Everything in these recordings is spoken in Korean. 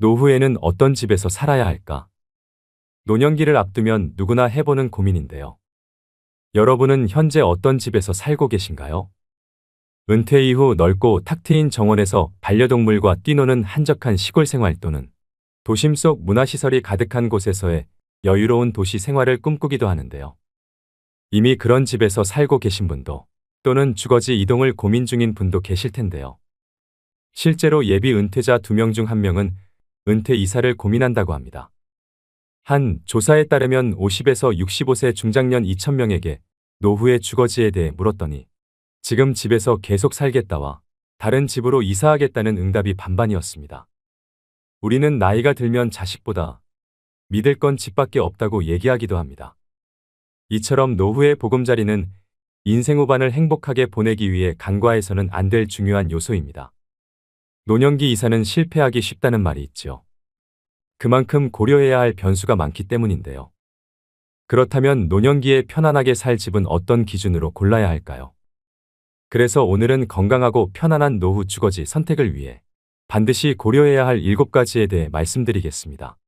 노후에는 어떤 집에서 살아야 할까? 노년기를 앞두면 누구나 해보는 고민인데요. 여러분은 현재 어떤 집에서 살고 계신가요? 은퇴 이후 넓고 탁 트인 정원에서 반려동물과 뛰노는 한적한 시골 생활 또는 도심 속 문화시설이 가득한 곳에서의 여유로운 도시 생활을 꿈꾸기도 하는데요. 이미 그런 집에서 살고 계신 분도 또는 주거지 이동을 고민 중인 분도 계실 텐데요. 실제로 예비 은퇴자 두명중한 명은 은퇴 이사를 고민한다고 합니다. 한 조사에 따르면 50에서 65세 중장년 2,000명에게 노후의 주거지에 대해 물었더니 지금 집에서 계속 살겠다와 다른 집으로 이사하겠다는 응답이 반반이었습니다. 우리는 나이가 들면 자식보다 믿을 건 집밖에 없다고 얘기하기도 합니다. 이처럼 노후의 보금자리는 인생 후반을 행복하게 보내기 위해 간과해서는 안 될 중요한 요소입니다. 노년기 이사는 실패하기 쉽다는 말이 있죠. 그만큼 고려해야 할 변수가 많기 때문인데요. 그렇다면 노년기에 편안하게 살 집은 어떤 기준으로 골라야 할까요? 그래서 오늘은 건강하고 편안한 노후 주거지 선택을 위해 반드시 고려해야 할 7가지에 대해 말씀드리겠습니다.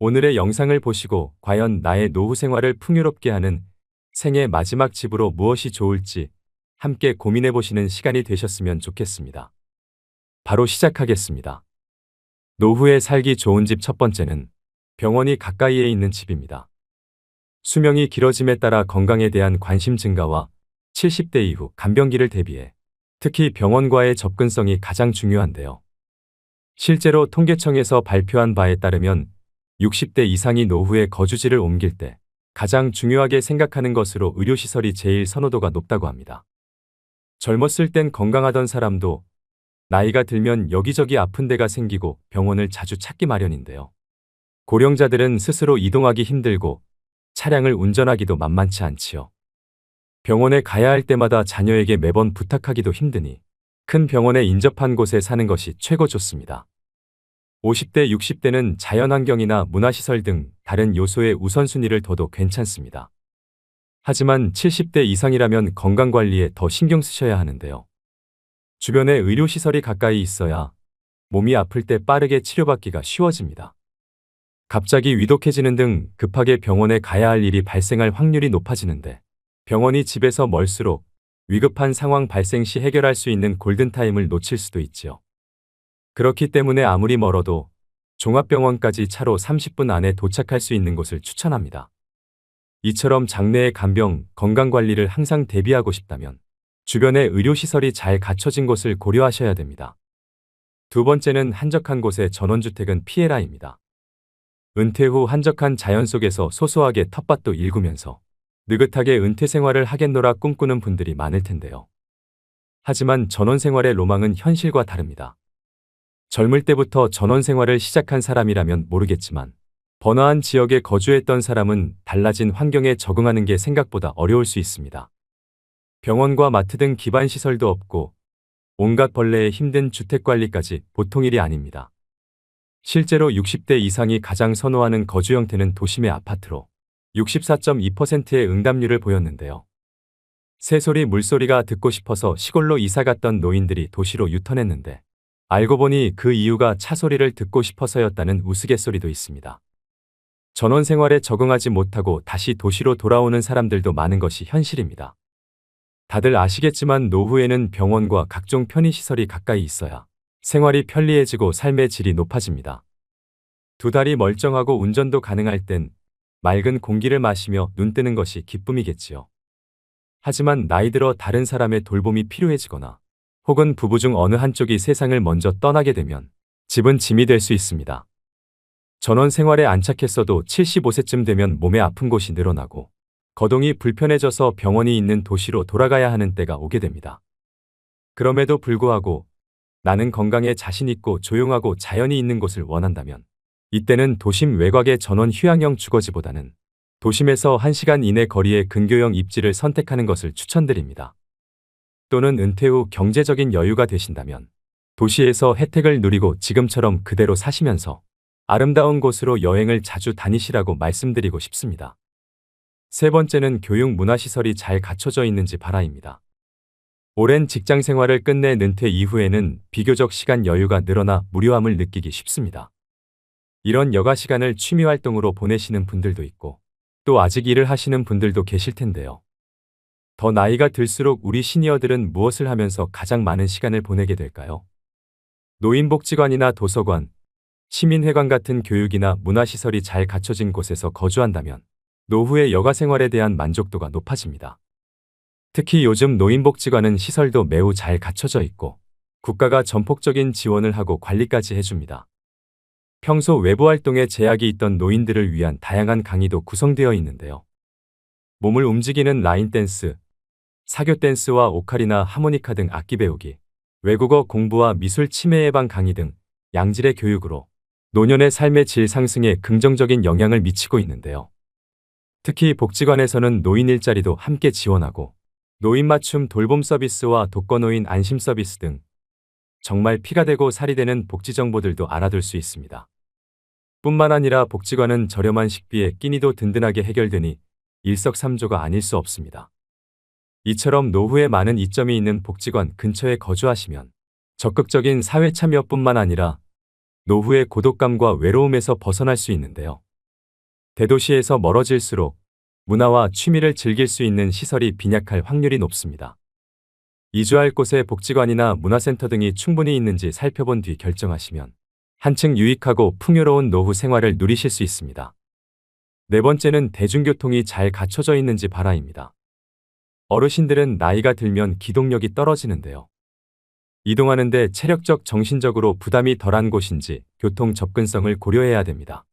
오늘의 영상을 보시고 과연 나의 노후 생활을 풍요롭게 하는 생애 마지막 집으로 무엇이 좋을지 함께 고민해 보시는 시간이 되셨으면 좋겠습니다. 바로 시작하겠습니다. 노후에 살기 좋은 집 첫 번째는 병원이 가까이에 있는 집입니다. 수명이 길어짐에 따라 건강에 대한 관심 증가와 70대 이후 간병기를 대비해 특히 병원과의 접근성이 가장 중요한데요. 실제로 통계청에서 발표한 바에 따르면 60대 이상이 노후에 거주지를 옮길 때 가장 중요하게 생각하는 것으로 의료시설이 제일 선호도가 높다고 합니다. 젊었을 땐 건강하던 사람도 나이가 들면 여기저기 아픈 데가 생기고 병원을 자주 찾기 마련인데요. 고령자들은 스스로 이동하기 힘들고 차량을 운전하기도 만만치 않지요. 병원에 가야 할 때마다 자녀에게 매번 부탁하기도 힘드니 큰 병원에 인접한 곳에 사는 것이 최고 좋습니다. 50대, 60대는 자연환경이나 문화시설 등 다른 요소의 우선순위를 둬도 괜찮습니다. 하지만 70대 이상이라면 건강관리에 더 신경 쓰셔야 하는데요. 주변에 의료시설이 가까이 있어야 몸이 아플 때 빠르게 치료받기가 쉬워집니다. 갑자기 위독해지는 등 급하게 병원에 가야 할 일이 발생할 확률이 높아지는데 병원이 집에서 멀수록 위급한 상황 발생 시 해결할 수 있는 골든타임을 놓칠 수도 있지요. 그렇기 때문에 아무리 멀어도 종합병원까지 차로 30분 안에 도착할 수 있는 곳을 추천합니다. 이처럼 장내의 간병, 건강관리를 항상 대비하고 싶다면 주변에 의료시설이 잘 갖춰진 곳을 고려하셔야 됩니다. 두 번째는 한적한 곳의 전원주택은 피해라입니다. 은퇴 후 한적한 자연 속에서 소소하게 텃밭도 일구면서 느긋하게 은퇴 생활을 하겠노라 꿈꾸는 분들이 많을 텐데요. 하지만 전원 생활의 로망은 현실과 다릅니다. 젊을 때부터 전원 생활을 시작한 사람이라면 모르겠지만 번화한 지역에 거주했던 사람은 달라진 환경에 적응하는 게 생각보다 어려울 수 있습니다. 병원과 마트 등 기반 시설도 없고 온갖 벌레에 힘든 주택 관리까지 보통 일이 아닙니다. 실제로 60대 이상이 가장 선호하는 거주 형태는 도심의 아파트로 64.2%의 응답률을 보였는데요. 새소리 물소리가 듣고 싶어서 시골로 이사 갔던 노인들이 도시로 유턴했는데 알고 보니 그 이유가 차 소리를 듣고 싶어서였다는 우스갯소리도 있습니다. 전원 생활에 적응하지 못하고 다시 도시로 돌아오는 사람들도 많은 것이 현실입니다. 다들 아시겠지만 노후에는 병원과 각종 편의시설이 가까이 있어야 생활이 편리해지고 삶의 질이 높아집니다. 두 다리 멀쩡하고 운전도 가능할 땐 맑은 공기를 마시며 눈 뜨는 것이 기쁨이겠지요. 하지만 나이 들어 다른 사람의 돌봄이 필요해지거나 혹은 부부 중 어느 한쪽이 세상을 먼저 떠나게 되면 집은 짐이 될 수 있습니다. 전원 생활에 안착했어도 75세쯤 되면 몸에 아픈 곳이 늘어나고 거동이 불편해져서 병원이 있는 도시로 돌아가야 하는 때가 오게 됩니다. 그럼에도 불구하고 나는 건강에 자신 있고 조용하고 자연이 있는 곳을 원한다면 이때는 도심 외곽의 전원 휴양형 주거지보다는 도심에서 1시간 이내 거리의 근교형 입지를 선택하는 것을 추천드립니다. 또는 은퇴 후 경제적인 여유가 되신다면 도시에서 혜택을 누리고 지금처럼 그대로 사시면서 아름다운 곳으로 여행을 자주 다니시라고 말씀드리고 싶습니다. 세 번째는 교육 문화시설이 잘 갖춰져 있는지 바라입니다. 오랜 직장 생활을 끝내 은퇴 이후에는 비교적 시간 여유가 늘어나 무료함을 느끼기 쉽습니다. 이런 여가 시간을 취미 활동으로 보내시는 분들도 있고 또 아직 일을 하시는 분들도 계실 텐데요. 더 나이가 들수록 우리 시니어들은 무엇을 하면서 가장 많은 시간을 보내게 될까요? 노인복지관이나 도서관, 시민회관 같은 교육이나 문화시설이 잘 갖춰진 곳에서 거주한다면 노후의 여가 생활에 대한 만족도가 높아집니다. 특히 요즘 노인복지관은 시설도 매우 잘 갖춰져 있고 국가가 전폭적인 지원을 하고 관리까지 해줍니다. 평소 외부 활동에 제약이 있던 노인들을 위한 다양한 강의도 구성되어 있는데요. 몸을 움직이는 라인 댄스, 사교 댄스와 오카리나 하모니카 등 악기 배우기, 외국어 공부와 미술 치매 예방 강의 등 양질의 교육으로 노년의 삶의 질 상승에 긍정적인 영향을 미치고 있는데요. 특히 복지관에서는 노인 일자리도 함께 지원하고 노인 맞춤 돌봄 서비스와 독거노인 안심 서비스 등 정말 피가 되고 살이 되는 복지 정보들도 알아둘 수 있습니다. 뿐만 아니라 복지관은 저렴한 식비에 끼니도 든든하게 해결되니 일석삼조가 아닐 수 없습니다. 이처럼 노후에 많은 이점이 있는 복지관 근처에 거주하시면 적극적인 사회 참여뿐만 아니라 노후의 고독감과 외로움에서 벗어날 수 있는데요. 대도시에서 멀어질수록 문화와 취미를 즐길 수 있는 시설이 빈약할 확률이 높습니다. 이주할 곳에 복지관이나 문화센터 등이 충분히 있는지 살펴본 뒤 결정하시면 한층 유익하고 풍요로운 노후 생활을 누리실 수 있습니다. 네 번째는 대중교통이 잘 갖춰져 있는지 바라입니다. 어르신들은 나이가 들면 기동력이 떨어지는데요. 이동하는데 체력적 정신적으로 부담이 덜한 곳인지 교통 접근성을 고려해야 됩니다.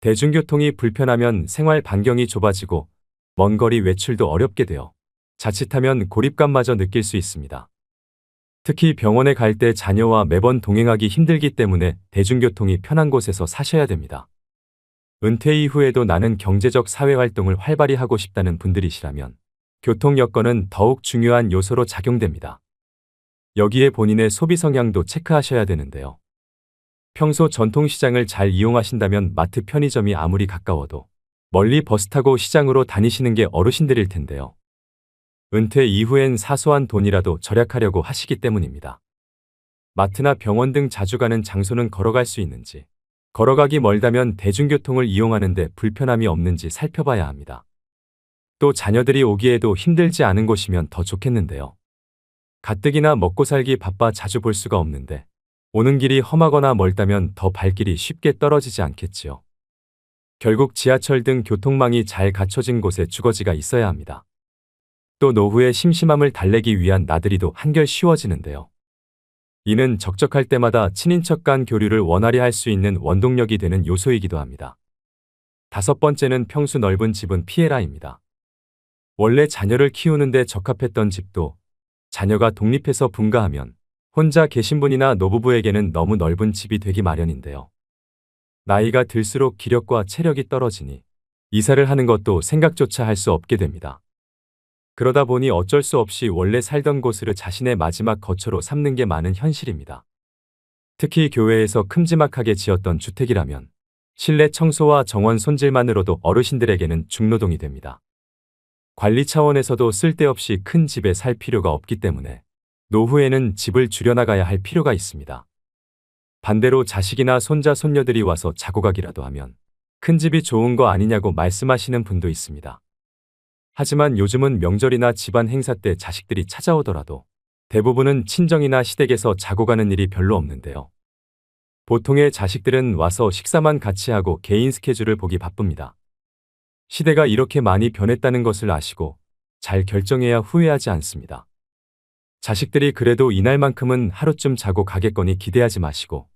대중교통이 불편하면 생활 반경이 좁아지고 먼 거리 외출도 어렵게 되어 자칫하면 고립감마저 느낄 수 있습니다. 특히 병원에 갈 때 자녀와 매번 동행하기 힘들기 때문에 대중교통이 편한 곳에서 사셔야 됩니다. 은퇴 이후에도 나는 경제적 사회활동을 활발히 하고 싶다는 분들이시라면 교통 여건은 더욱 중요한 요소로 작용됩니다. 여기에 본인의 소비 성향도 체크하셔야 되는데요. 평소 전통시장을 잘 이용하신다면 마트 편의점이 아무리 가까워도 멀리 버스 타고 시장으로 다니시는 게 어르신들일 텐데요. 은퇴 이후엔 사소한 돈이라도 절약하려고 하시기 때문입니다. 마트나 병원 등 자주 가는 장소는 걸어갈 수 있는지, 걸어가기 멀다면 대중교통을 이용하는데 불편함이 없는지 살펴봐야 합니다. 또 자녀들이 오기에도 힘들지 않은 곳이면 더 좋겠는데요. 가뜩이나 먹고 살기 바빠 자주 볼 수가 없는데 오는 길이 험하거나 멀다면 더 발길이 쉽게 떨어지지 않겠지요. 결국 지하철 등 교통망이 잘 갖춰진 곳에 주거지가 있어야 합니다. 또 노후의 심심함을 달래기 위한 나들이도 한결 쉬워지는데요. 이는 적적할 때마다 친인척 간 교류를 원활히 할 수 있는 원동력이 되는 요소이기도 합니다. 다섯 번째는 평수 넓은 집은 피해라입니다. 원래 자녀를 키우는데 적합했던 집도 자녀가 독립해서 분가하면 혼자 계신 분이나 노부부에게는 너무 넓은 집이 되기 마련인데요. 나이가 들수록 기력과 체력이 떨어지니 이사를 하는 것도 생각조차 할 수 없게 됩니다. 그러다 보니 어쩔 수 없이 원래 살던 곳을 자신의 마지막 거처로 삼는 게 많은 현실입니다. 특히 교회에서 큼지막하게 지었던 주택이라면 실내 청소와 정원 손질만으로도 어르신들에게는 중노동이 됩니다. 관리 차원에서도 쓸데없이 큰 집에 살 필요가 없기 때문에 노후에는 집을 줄여나가야 할 필요가 있습니다. 반대로 자식이나 손자, 손녀들이 와서 자고 가기라도 하면 큰 집이 좋은 거 아니냐고 말씀하시는 분도 있습니다. 하지만 요즘은 명절이나 집안 행사 때 자식들이 찾아오더라도 대부분은 친정이나 시댁에서 자고 가는 일이 별로 없는데요. 보통의 자식들은 와서 식사만 같이 하고 개인 스케줄을 보기 바쁩니다. 시대가 이렇게 많이 변했다는 것을 아시고 잘 결정해야 후회하지 않습니다. 자식들이 그래도 이날만큼은 하루쯤 자고 가겠거니 기대하지 마시고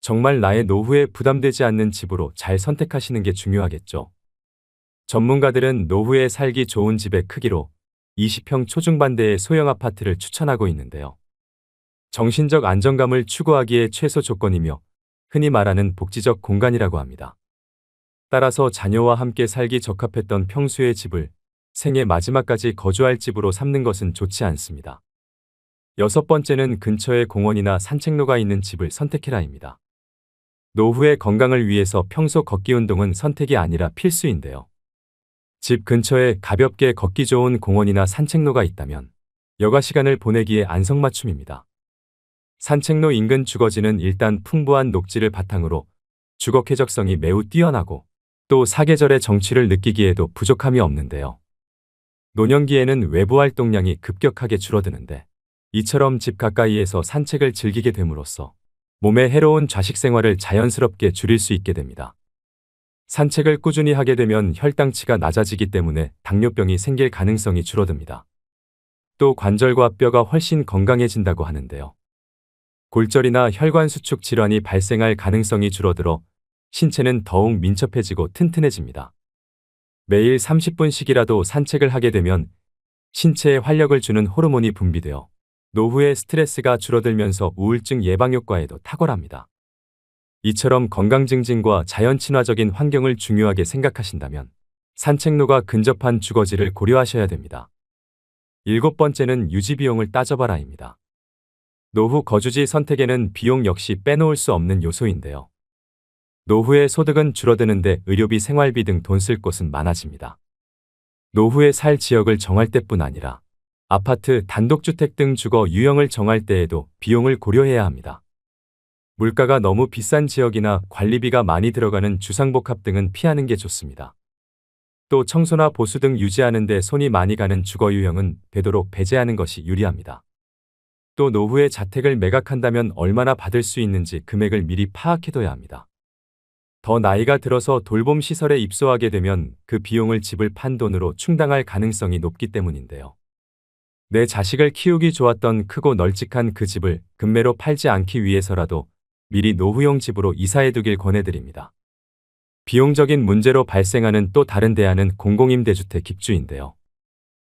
정말 나의 노후에 부담되지 않는 집으로 잘 선택하시는 게 중요하겠죠. 전문가들은 노후에 살기 좋은 집의 크기로 20평 초중반대의 소형 아파트를 추천하고 있는데요. 정신적 안정감을 추구하기에 최소 조건이며 흔히 말하는 복지적 공간이라고 합니다. 따라서 자녀와 함께 살기 적합했던 평수의 집을 생애 마지막까지 거주할 집으로 삼는 것은 좋지 않습니다. 여섯 번째는 근처에 공원이나 산책로가 있는 집을 선택해라입니다. 노후의 건강을 위해서 평소 걷기 운동은 선택이 아니라 필수인데요. 집 근처에 가볍게 걷기 좋은 공원이나 산책로가 있다면 여가 시간을 보내기에 안성맞춤입니다. 산책로 인근 주거지는 일단 풍부한 녹지를 바탕으로 주거 쾌적성이 매우 뛰어나고 또 사계절의 정취를 느끼기에도 부족함이 없는데요. 노년기에는 외부 활동량이 급격하게 줄어드는데 이처럼 집 가까이에서 산책을 즐기게 됨으로써 몸에 해로운 좌식 생활을 자연스럽게 줄일 수 있게 됩니다. 산책을 꾸준히 하게 되면 혈당치가 낮아지기 때문에 당뇨병이 생길 가능성이 줄어듭니다. 또 관절과 뼈가 훨씬 건강해진다고 하는데요. 골절이나 혈관 수축 질환이 발생할 가능성이 줄어들어 신체는 더욱 민첩해지고 튼튼해집니다. 매일 30분씩이라도 산책을 하게 되면 신체에 활력을 주는 호르몬이 분비되어 노후의 스트레스가 줄어들면서 우울증 예방 효과에도 탁월합니다. 이처럼 건강 증진과 자연 친화적인 환경을 중요하게 생각하신다면 산책로가 근접한 주거지를 고려하셔야 됩니다. 일곱 번째는 유지 비용을 따져봐라입니다. 노후 거주지 선택에는 비용 역시 빼놓을 수 없는 요소인데요. 노후의 소득은 줄어드는데 의료비, 생활비 등 돈 쓸 곳은 많아집니다. 노후에 살 지역을 정할 때뿐 아니라 아파트, 단독주택 등 주거 유형을 정할 때에도 비용을 고려해야 합니다. 물가가 너무 비싼 지역이나 관리비가 많이 들어가는 주상복합 등은 피하는 게 좋습니다. 또 청소나 보수 등 유지하는 데 손이 많이 가는 주거 유형은 되도록 배제하는 것이 유리합니다. 또 노후에 자택을 매각한다면 얼마나 받을 수 있는지 금액을 미리 파악해둬야 합니다. 더 나이가 들어서 돌봄 시설에 입소하게 되면 그 비용을 집을 판 돈으로 충당할 가능성이 높기 때문인데요. 내 자식을 키우기 좋았던 크고 널찍한 그 집을 금매로 팔지 않기 위해서라도 미리 노후용 집으로 이사해두길 권해드립니다. 비용적인 문제로 발생하는 또 다른 대안은 공공임대주택 입주인데요.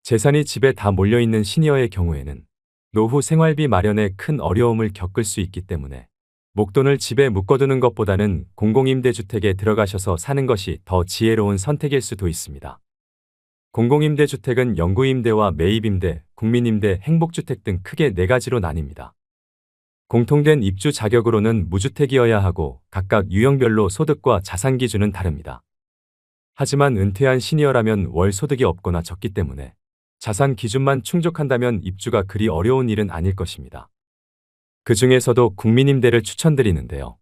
재산이 집에 다 몰려있는 시니어의 경우에는 노후 생활비 마련에 큰 어려움을 겪을 수 있기 때문에 목돈을 집에 묶어두는 것보다는 공공임대주택에 들어가셔서 사는 것이 더 지혜로운 선택일 수도 있습니다. 공공임대주택은 영구임대와 매입임대, 국민임대, 행복주택 등 크게 네 가지로 나뉩니다. 공통된 입주 자격으로는 무주택이어야 하고 각각 유형별로 소득과 자산 기준은 다릅니다. 하지만 은퇴한 시니어라면 월 소득이 없거나 적기 때문에 자산 기준만 충족한다면 입주가 그리 어려운 일은 아닐 것입니다. 그 중에서도 국민임대를 추천드리는데요.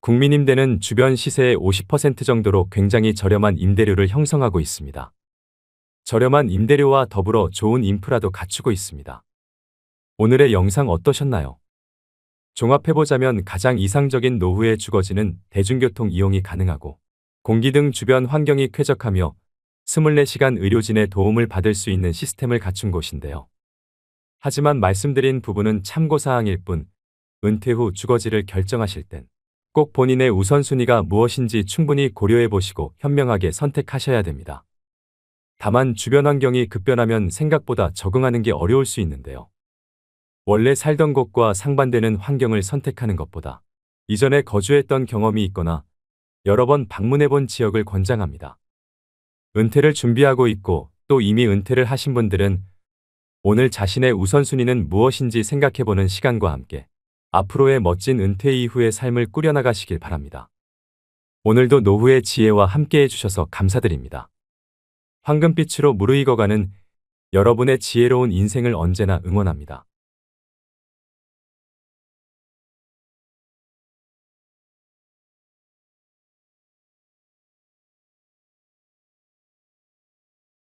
국민임대는 주변 시세의 50% 정도로 굉장히 저렴한 임대료를 형성하고 있습니다. 저렴한 임대료와 더불어 좋은 인프라도 갖추고 있습니다. 오늘의 영상 어떠셨나요? 종합해보자면 가장 이상적인 노후의 주거지는 대중교통 이용이 가능하고 공기 등 주변 환경이 쾌적하며 24시간 의료진의 도움을 받을 수 있는 시스템을 갖춘 곳인데요. 하지만 말씀드린 부분은 참고사항일 뿐 은퇴 후 주거지를 결정하실 땐 꼭 본인의 우선순위가 무엇인지 충분히 고려해 보시고 현명하게 선택하셔야 됩니다. 다만 주변 환경이 급변하면 생각보다 적응하는 게 어려울 수 있는데요. 원래 살던 곳과 상반되는 환경을 선택하는 것보다 이전에 거주했던 경험이 있거나 여러 번 방문해 본 지역을 권장합니다. 은퇴를 준비하고 있고 또 이미 은퇴를 하신 분들은 오늘 자신의 우선순위는 무엇인지 생각해보는 시간과 함께 앞으로의 멋진 은퇴 이후의 삶을 꾸려나가시길 바랍니다. 오늘도 노후의 지혜와 함께 해 주셔서 감사드립니다. 황금빛으로 무르익어가는 여러분의 지혜로운 인생을 언제나 응원합니다.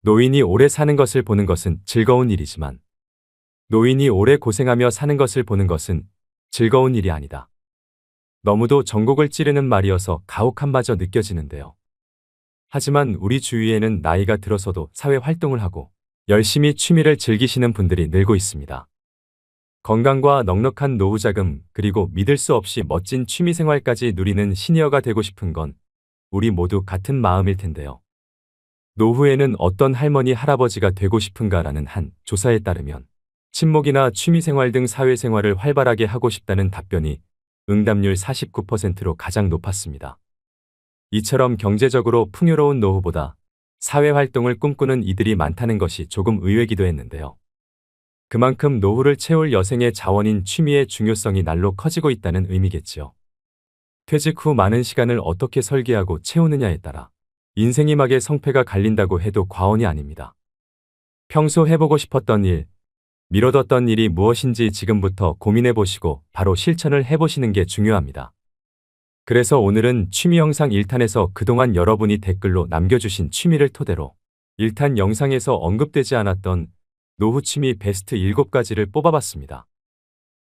노인이 오래 사는 것을 보는 것은 즐거운 일이지만 노인이 오래 고생하며 사는 것을 보는 것은 즐거운 일이 아니다. 너무도 전곡을 찌르는 말이어서 가혹함마저 느껴지는데요. 하지만 우리 주위에는 나이가 들어서도 사회 활동을 하고 열심히 취미를 즐기시는 분들이 늘고 있습니다. 건강과 넉넉한 노후 자금 그리고 믿을 수 없이 멋진 취미 생활까지 누리는 시니어가 되고 싶은 건 우리 모두 같은 마음일 텐데요. 노후에는 어떤 할머니 할아버지가 되고 싶은가라는 한 조사에 따르면 친목이나 취미 생활 등 사회 생활을 활발하게 하고 싶다는 답변이 응답률 49%로 가장 높았습니다. 이처럼 경제적으로 풍요로운 노후보다 사회활동을 꿈꾸는 이들이 많다는 것이 조금 의외기도 했는데요. 그만큼 노후를 채울 여생의 자원인 취미의 중요성이 날로 커지고 있다는 의미겠지요. 퇴직 후 많은 시간을 어떻게 설계하고 채우느냐에 따라 인생이 막의 성패가 갈린다고 해도 과언이 아닙니다. 평소 해보고 싶었던 일, 미뤄뒀던 일이 무엇인지 지금부터 고민해 보시고 바로 실천을 해보시는 게 중요합니다. 그래서 오늘은 취미 영상 1탄에서 그동안 여러분이 댓글로 남겨주신 취미를 토대로 1탄 영상에서 언급되지 않았던 노후 취미 베스트 7가지를 뽑아봤습니다.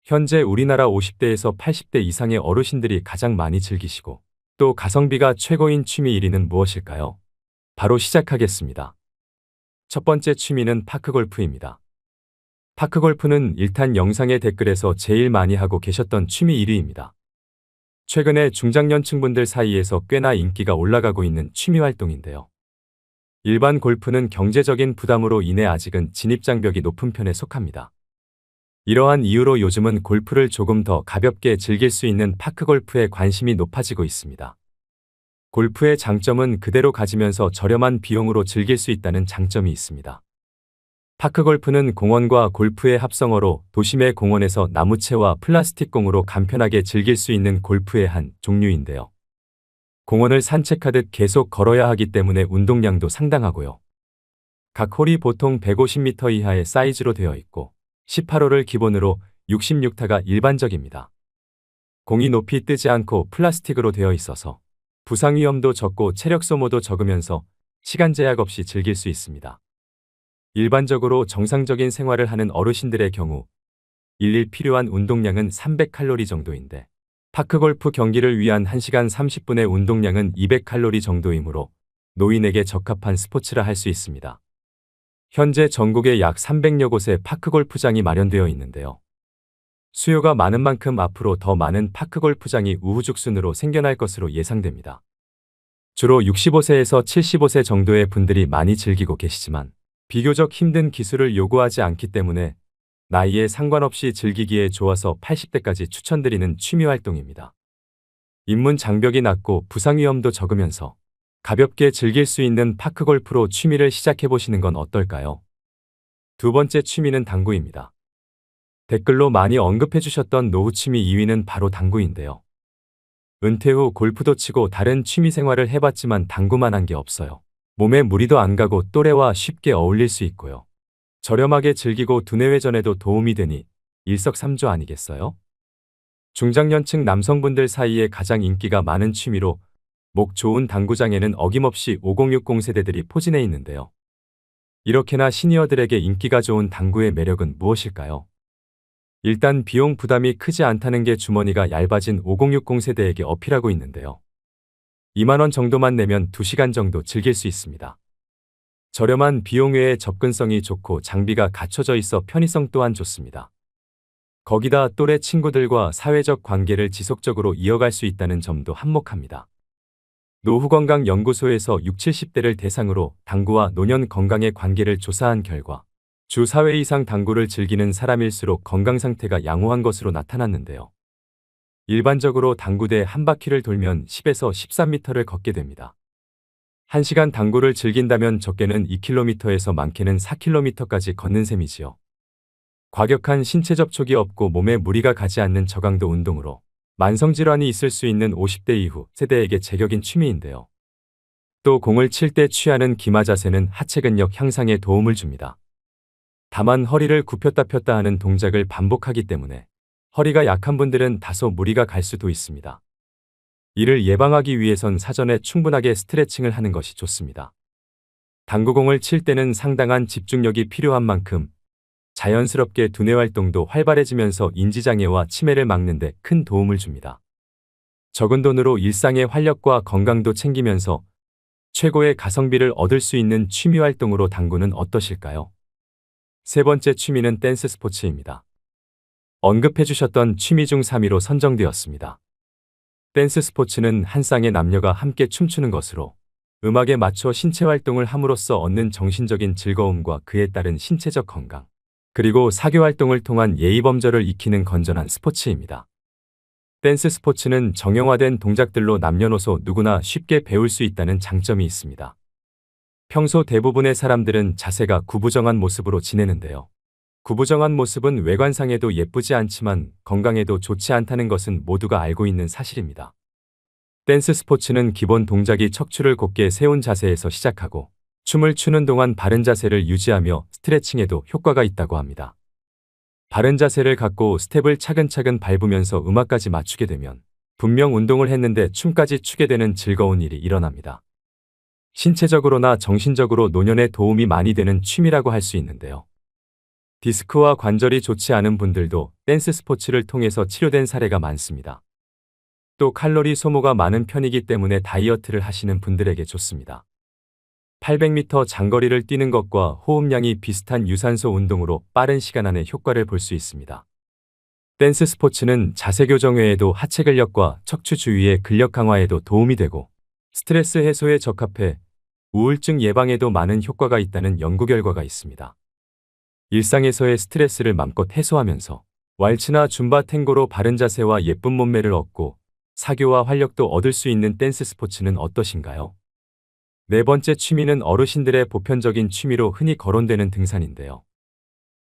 현재 우리나라 50대에서 80대 이상의 어르신들이 가장 많이 즐기시고 또 가성비가 최고인 취미 1위는 무엇일까요? 바로 시작하겠습니다. 첫 번째 취미는 파크골프입니다. 파크골프는 1탄 영상의 댓글에서 제일 많이 하고 계셨던 취미 1위입니다. 최근에 중장년층분들 사이에서 꽤나 인기가 올라가고 있는 취미 활동인데요. 일반 골프는 경제적인 부담으로 인해 아직은 진입장벽이 높은 편에 속합니다. 이러한 이유로 요즘은 골프를 조금 더 가볍게 즐길 수 있는 파크골프에 관심이 높아지고 있습니다. 골프의 장점은 그대로 가지면서 저렴한 비용으로 즐길 수 있다는 장점이 있습니다. 파크골프는 공원과 골프의 합성어로 도심의 공원에서 나무채와 플라스틱 공으로 간편하게 즐길 수 있는 골프의 한 종류인데요. 공원을 산책하듯 계속 걸어야 하기 때문에 운동량도 상당하고요. 각 홀이 보통 150m 이하의 사이즈로 되어 있고 18홀을 기본으로 66타가 일반적입니다. 공이 높이 뜨지 않고 플라스틱으로 되어 있어서 부상 위험도 적고 체력 소모도 적으면서 시간 제약 없이 즐길 수 있습니다. 일반적으로 정상적인 생활을 하는 어르신들의 경우 일일 필요한 운동량은 300칼로리 정도인데 파크골프 경기를 위한 1시간 30분의 운동량은 200칼로리 정도이므로 노인에게 적합한 스포츠라 할 수 있습니다. 현재 전국에 약 300여 곳의 파크골프장이 마련되어 있는데요. 수요가 많은 만큼 앞으로 더 많은 파크골프장이 우후죽순으로 생겨날 것으로 예상됩니다. 주로 65세에서 75세 정도의 분들이 많이 즐기고 계시지만 비교적 힘든 기술을 요구하지 않기 때문에 나이에 상관없이 즐기기에 좋아서 80대까지 추천드리는 취미 활동입니다. 입문 장벽이 낮고 부상 위험도 적으면서 가볍게 즐길 수 있는 파크골프로 취미를 시작해 보시는 건 어떨까요? 두 번째 취미는 당구입니다. 댓글로 많이 언급해 주셨던 노후 취미 2위는 바로 당구인데요. 은퇴 후 골프도 치고 다른 취미 생활을 해봤지만 당구만 한 게 없어요. 몸에 무리도 안 가고 또래와 쉽게 어울릴 수 있고요. 저렴하게 즐기고 두뇌회전에도 도움이 되니 일석삼조 아니겠어요? 중장년층 남성분들 사이에 가장 인기가 많은 취미로 목 좋은 당구장에는 어김없이 5060 세대들이 포진해 있는데요. 이렇게나 시니어들에게 인기가 좋은 당구의 매력은 무엇일까요? 일단 비용 부담이 크지 않다는 게 주머니가 얇아진 5060 세대에게 어필하고 있는데요. 2만원 정도만 내면 2시간 정도 즐길 수 있습니다. 저렴한 비용 외에 접근성이 좋고 장비가 갖춰져 있어 편의성 또한 좋습니다. 거기다 또래 친구들과 사회적 관계를 지속적으로 이어갈 수 있다는 점도 한몫합니다. 노후건강연구소에서 6, 70대를 대상으로 당구와 노년 건강의 관계를 조사한 결과 주 4회 이상 당구를 즐기는 사람일수록 건강 상태가 양호한 것으로 나타났는데요. 일반적으로 당구대 한 바퀴를 돌면 10에서 13m를 걷게 됩니다. 1시간 당구를 즐긴다면 적게는 2km에서 많게는 4km까지 걷는 셈이지요. 과격한 신체 접촉이 없고 몸에 무리가 가지 않는 저강도 운동으로 만성질환이 있을 수 있는 50대 이후 세대에게 제격인 취미인데요. 또 공을 칠 때 취하는 기마 자세는 하체 근력 향상에 도움을 줍니다. 다만 허리를 굽혔다 폈다 하는 동작을 반복하기 때문에 허리가 약한 분들은 다소 무리가 갈 수도 있습니다. 이를 예방하기 위해선 사전에 충분하게 스트레칭을 하는 것이 좋습니다. 당구공을 칠 때는 상당한 집중력이 필요한 만큼 자연스럽게 두뇌 활동도 활발해지면서 인지장애와 치매를 막는 데 큰 도움을 줍니다. 적은 돈으로 일상의 활력과 건강도 챙기면서 최고의 가성비를 얻을 수 있는 취미 활동으로 당구는 어떠실까요? 세 번째 취미는 댄스 스포츠입니다. 언급해 주셨던 취미 중 3위로 선정되었습니다. 댄스 스포츠는 한 쌍의 남녀가 함께 춤추는 것으로 음악에 맞춰 신체 활동을 함으로써 얻는 정신적인 즐거움과 그에 따른 신체적 건강, 그리고 사교 활동을 통한 예의 범절을 익히는 건전한 스포츠입니다. 댄스 스포츠는 정형화된 동작들로 남녀노소 누구나 쉽게 배울 수 있다는 장점이 있습니다. 평소 대부분의 사람들은 자세가 구부정한 모습으로 지내는데요. 구부정한 모습은 외관상에도 예쁘지 않지만 건강에도 좋지 않다는 것은 모두가 알고 있는 사실입니다. 댄스 스포츠는 기본 동작이 척추를 곧게 세운 자세에서 시작하고 춤을 추는 동안 바른 자세를 유지하며 스트레칭에도 효과가 있다고 합니다. 바른 자세를 갖고 스텝을 차근차근 밟으면서 음악까지 맞추게 되면 분명 운동을 했는데 춤까지 추게 되는 즐거운 일이 일어납니다. 신체적으로나 정신적으로 노년에 도움이 많이 되는 취미라고 할 수 있는데요. 디스크와 관절이 좋지 않은 분들도 댄스 스포츠를 통해서 치료된 사례가 많습니다. 또 칼로리 소모가 많은 편이기 때문에 다이어트를 하시는 분들에게 좋습니다. 800m 장거리를 뛰는 것과 호흡량이 비슷한 유산소 운동으로 빠른 시간 안에 효과를 볼 수 있습니다. 댄스 스포츠는 자세 교정 외에도 하체 근력과 척추 주위의 근력 강화에도 도움이 되고 스트레스 해소에 적합해 우울증 예방에도 많은 효과가 있다는 연구 결과가 있습니다. 일상에서의 스트레스를 맘껏 해소하면서 왈츠나 줌바 탱고로 바른 자세와 예쁜 몸매를 얻고 사교와 활력도 얻을 수 있는 댄스 스포츠는 어떠신가요? 네 번째 취미는 어르신들의 보편적인 취미로 흔히 거론되는 등산인데요.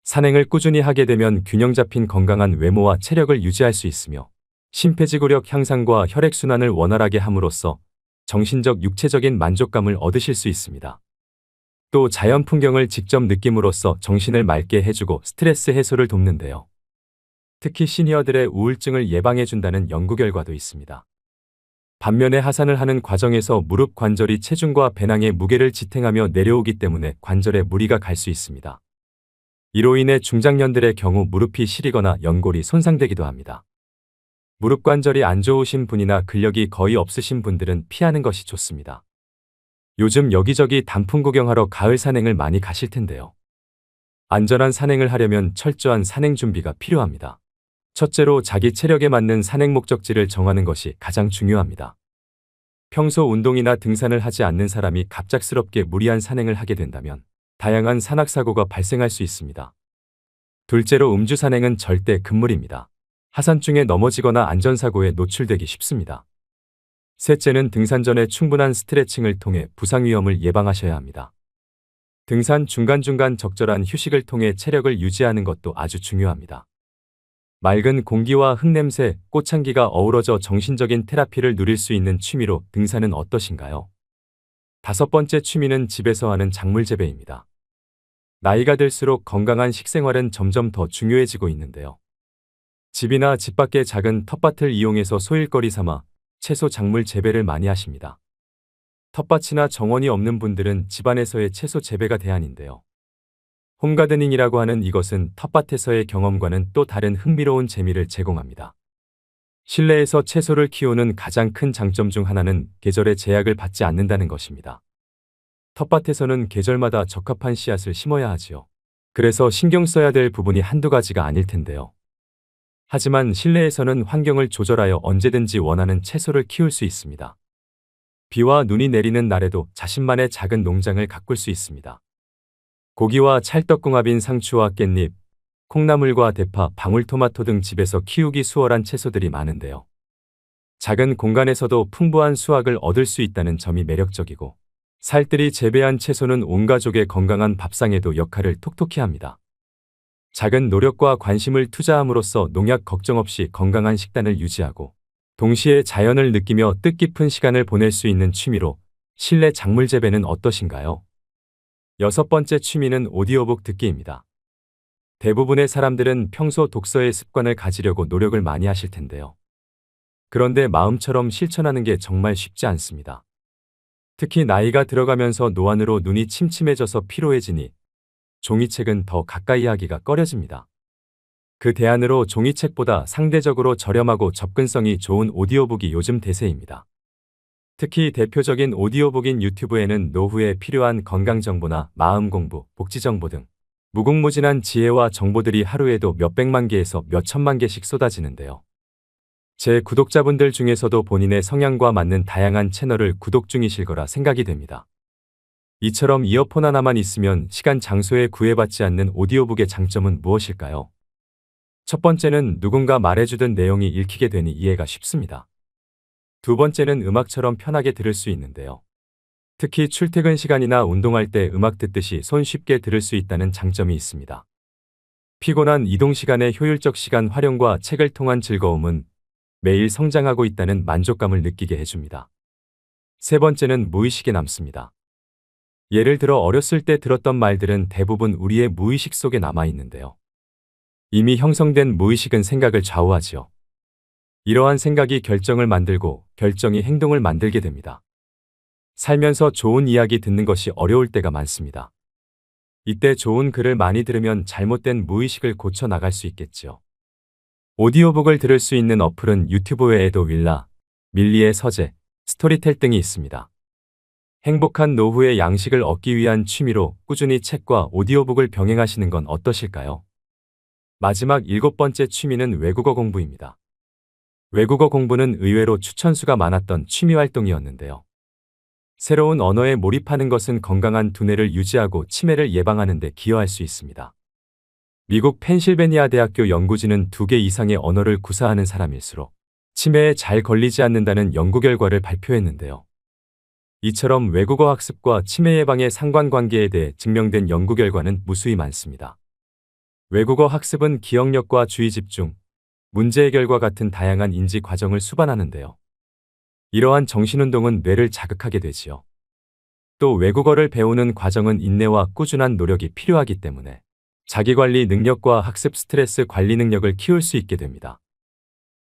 산행을 꾸준히 하게 되면 균형 잡힌 건강한 외모와 체력을 유지할 수 있으며 심폐지구력 향상과 혈액순환을 원활하게 함으로써 정신적 육체적인 만족감을 얻으실 수 있습니다. 또 자연 풍경을 직접 느낌으로써 정신을 맑게 해주고 스트레스 해소를 돕는데요. 특히 시니어들의 우울증을 예방해준다는 연구 결과도 있습니다. 반면에 하산을 하는 과정에서 무릎 관절이 체중과 배낭의 무게를 지탱하며 내려오기 때문에 관절에 무리가 갈 수 있습니다. 이로 인해 중장년들의 경우 무릎이 시리거나 연골이 손상되기도 합니다. 무릎 관절이 안 좋으신 분이나 근력이 거의 없으신 분들은 피하는 것이 좋습니다. 요즘 여기저기 단풍 구경하러 가을 산행을 많이 가실 텐데요. 안전한 산행을 하려면 철저한 산행 준비가 필요합니다. 첫째로 자기 체력에 맞는 산행 목적지를 정하는 것이 가장 중요합니다. 평소 운동이나 등산을 하지 않는 사람이 갑작스럽게 무리한 산행을 하게 된다면 다양한 산악사고가 발생할 수 있습니다. 둘째로 음주 산행은 절대 금물입니다. 하산 중에 넘어지거나 안전사고에 노출되기 쉽습니다. 셋째는 등산 전에 충분한 스트레칭을 통해 부상 위험을 예방하셔야 합니다. 등산 중간중간 적절한 휴식을 통해 체력을 유지하는 것도 아주 중요합니다. 맑은 공기와 흙냄새, 꽃향기가 어우러져 정신적인 테라피를 누릴 수 있는 취미로 등산은 어떠신가요? 다섯 번째 취미는 집에서 하는 작물 재배입니다. 나이가 들수록 건강한 식생활은 점점 더 중요해지고 있는데요. 집이나 집 밖의 작은 텃밭을 이용해서 소일거리 삼아 채소 작물 재배를 많이 하십니다. 텃밭이나 정원이 없는 분들은 집안에서의 채소 재배가 대안인데요. 홈가드닝이라고 하는 이것은 텃밭에서의 경험과는 또 다른 흥미로운 재미를 제공합니다. 실내에서 채소를 키우는 가장 큰 장점 중 하나는 계절의 제약을 받지 않는다는 것입니다. 텃밭에서는 계절마다 적합한 씨앗을 심어야 하지요. 그래서 신경 써야 될 부분이 한두 가지가 아닐 텐데요. 하지만 실내에서는 환경을 조절하여 언제든지 원하는 채소를 키울 수 있습니다. 비와 눈이 내리는 날에도 자신만의 작은 농장을 가꿀 수 있습니다. 고기와 찰떡궁합인 상추와 깻잎, 콩나물과 대파, 방울토마토 등 집에서 키우기 수월한 채소들이 많은데요. 작은 공간에서도 풍부한 수확을 얻을 수 있다는 점이 매력적이고 살뜰히 재배한 채소는 온 가족의 건강한 밥상에도 역할을 톡톡히 합니다. 작은 노력과 관심을 투자함으로써 농약 걱정 없이 건강한 식단을 유지하고 동시에 자연을 느끼며 뜻깊은 시간을 보낼 수 있는 취미로 실내 작물 재배는 어떠신가요? 여섯 번째 취미는 오디오북 듣기입니다. 대부분의 사람들은 평소 독서의 습관을 가지려고 노력을 많이 하실 텐데요. 그런데 마음처럼 실천하는 게 정말 쉽지 않습니다. 특히 나이가 들어가면서 노안으로 눈이 침침해져서 피로해지니 종이책은 더 가까이 하기가 꺼려집니다. 그 대안으로 종이책보다 상대적으로 저렴하고 접근성이 좋은 오디오북이 요즘 대세입니다. 특히 대표적인 오디오북인 유튜브에는 노후에 필요한 건강정보나 마음공부, 복지정보 등 무궁무진한 지혜와 정보들이 하루에도 몇백만 개에서 몇천만 개씩 쏟아지는데요. 제 구독자분들 중에서도 본인의 성향과 맞는 다양한 채널을 구독 중이실 거라 생각이 됩니다. 이처럼 이어폰 하나만 있으면 시간 장소에 구애받지 않는 오디오북의 장점은 무엇일까요? 첫 번째는 누군가 말해주던 내용이 읽히게 되니 이해가 쉽습니다. 두 번째는 음악처럼 편하게 들을 수 있는데요. 특히 출퇴근 시간이나 운동할 때 음악 듣듯이 손쉽게 들을 수 있다는 장점이 있습니다. 피곤한 이동 시간의 효율적 시간 활용과 책을 통한 즐거움은 매일 성장하고 있다는 만족감을 느끼게 해줍니다. 세 번째는 무의식에 남습니다. 예를 들어 어렸을 때 들었던 말들은 대부분 우리의 무의식 속에 남아 있는데요. 이미 형성된 무의식은 생각을 좌우하지요. 이러한 생각이 결정을 만들고 결정이 행동을 만들게 됩니다. 살면서 좋은 이야기 듣는 것이 어려울 때가 많습니다. 이때 좋은 글을 많이 들으면 잘못된 무의식을 고쳐 나갈 수 있겠지요. 오디오북을 들을 수 있는 어플은 유튜브 외에도 윌라, 밀리의 서재, 스토리텔 등이 있습니다. 행복한 노후의 양식을 얻기 위한 취미로 꾸준히 책과 오디오북을 병행하시는 건 어떠실까요? 마지막 일곱 번째 취미는 외국어 공부입니다. 외국어 공부는 의외로 추천수가 많았던 취미 활동이었는데요. 새로운 언어에 몰입하는 것은 건강한 두뇌를 유지하고 치매를 예방하는 데 기여할 수 있습니다. 미국 펜실베니아 대학교 연구진은 두 개 이상의 언어를 구사하는 사람일수록 치매에 잘 걸리지 않는다는 연구 결과를 발표했는데요. 이처럼 외국어 학습과 치매 예방의 상관관계에 대해 증명된 연구 결과는 무수히 많습니다. 외국어 학습은 기억력과 주의 집중, 문제 해결과 같은 다양한 인지 과정을 수반하는데요. 이러한 정신운동은 뇌를 자극하게 되지요. 또 외국어를 배우는 과정은 인내와 꾸준한 노력이 필요하기 때문에 자기관리 능력과 학습 스트레스 관리 능력을 키울 수 있게 됩니다.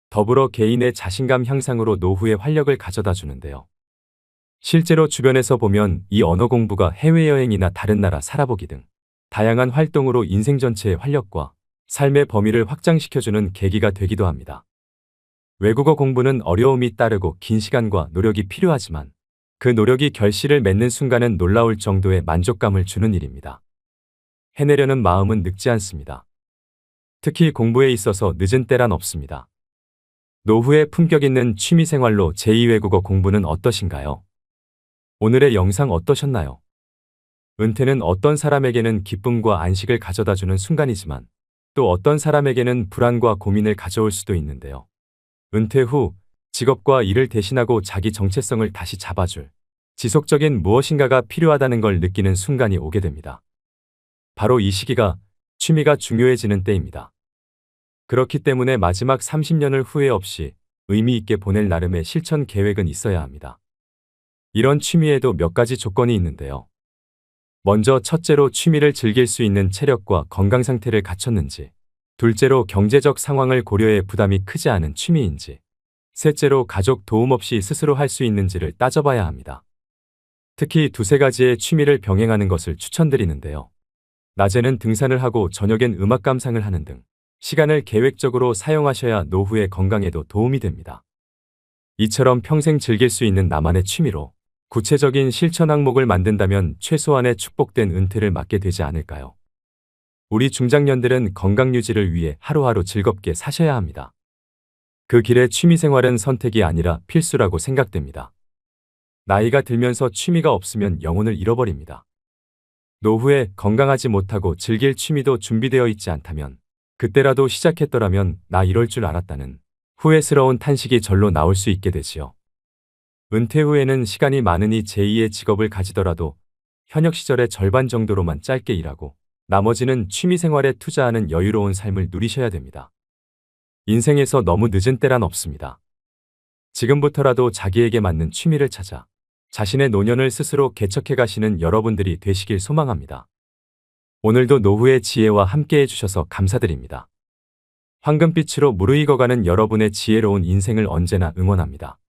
더불어 개인의 자신감 향상으로 노후의 활력을 가져다 주는데요. 실제로 주변에서 보면 이 언어 공부가 해외여행이나 다른 나라 살아보기 등 다양한 활동으로 인생 전체의 활력과 삶의 범위를 확장시켜주는 계기가 되기도 합니다. 외국어 공부는 어려움이 따르고 긴 시간과 노력이 필요하지만 그 노력이 결실을 맺는 순간은 놀라울 정도의 만족감을 주는 일입니다. 해내려는 마음은 늙지 않습니다. 특히 공부에 있어서 늦은 때란 없습니다. 노후에 품격 있는 취미생활로 제2외국어 공부는 어떠신가요? 오늘의 영상 어떠셨나요? 은퇴는 어떤 사람에게는 기쁨과 안식을 가져다주는 순간이지만 또 어떤 사람에게는 불안과 고민을 가져올 수도 있는데요. 은퇴 후 직업과 일을 대신하고 자기 정체성을 다시 잡아줄 지속적인 무엇인가가 필요하다는 걸 느끼는 순간이 오게 됩니다. 바로 이 시기가 취미가 중요해지는 때입니다. 그렇기 때문에 마지막 30년을 후회 없이 의미 있게 보낼 나름의 실천 계획은 있어야 합니다. 이런 취미에도 몇 가지 조건이 있는데요. 먼저 첫째로 취미를 즐길 수 있는 체력과 건강 상태를 갖췄는지, 둘째로 경제적 상황을 고려해 부담이 크지 않은 취미인지, 셋째로 가족 도움 없이 스스로 할 수 있는지를 따져봐야 합니다. 특히 두세 가지의 취미를 병행하는 것을 추천드리는데요. 낮에는 등산을 하고 저녁엔 음악 감상을 하는 등 시간을 계획적으로 사용하셔야 노후의 건강에도 도움이 됩니다. 이처럼 평생 즐길 수 있는 나만의 취미로 구체적인 실천 항목을 만든다면 최소한의 축복된 은퇴를 맞게 되지 않을까요? 우리 중장년들은 건강 유지를 위해 하루하루 즐겁게 사셔야 합니다. 그 길에 취미생활은 선택이 아니라 필수라고 생각됩니다. 나이가 들면서 취미가 없으면 영혼을 잃어버립니다. 노후에 건강하지 못하고 즐길 취미도 준비되어 있지 않다면 그때라도 시작했더라면 나 이럴 줄 알았다는 후회스러운 탄식이 절로 나올 수 있게 되지요. 은퇴 후에는 시간이 많으니 제2의 직업을 가지더라도 현역 시절의 절반 정도로만 짧게 일하고 나머지는 취미생활에 투자하는 여유로운 삶을 누리셔야 됩니다. 인생에서 너무 늦은 때란 없습니다. 지금부터라도 자기에게 맞는 취미를 찾아 자신의 노년을 스스로 개척해 가시는 여러분들이 되시길 소망합니다. 오늘도 노후의 지혜와 함께 해주셔서 감사드립니다. 황금빛으로 무르익어가는 여러분의 지혜로운 인생을 언제나 응원합니다.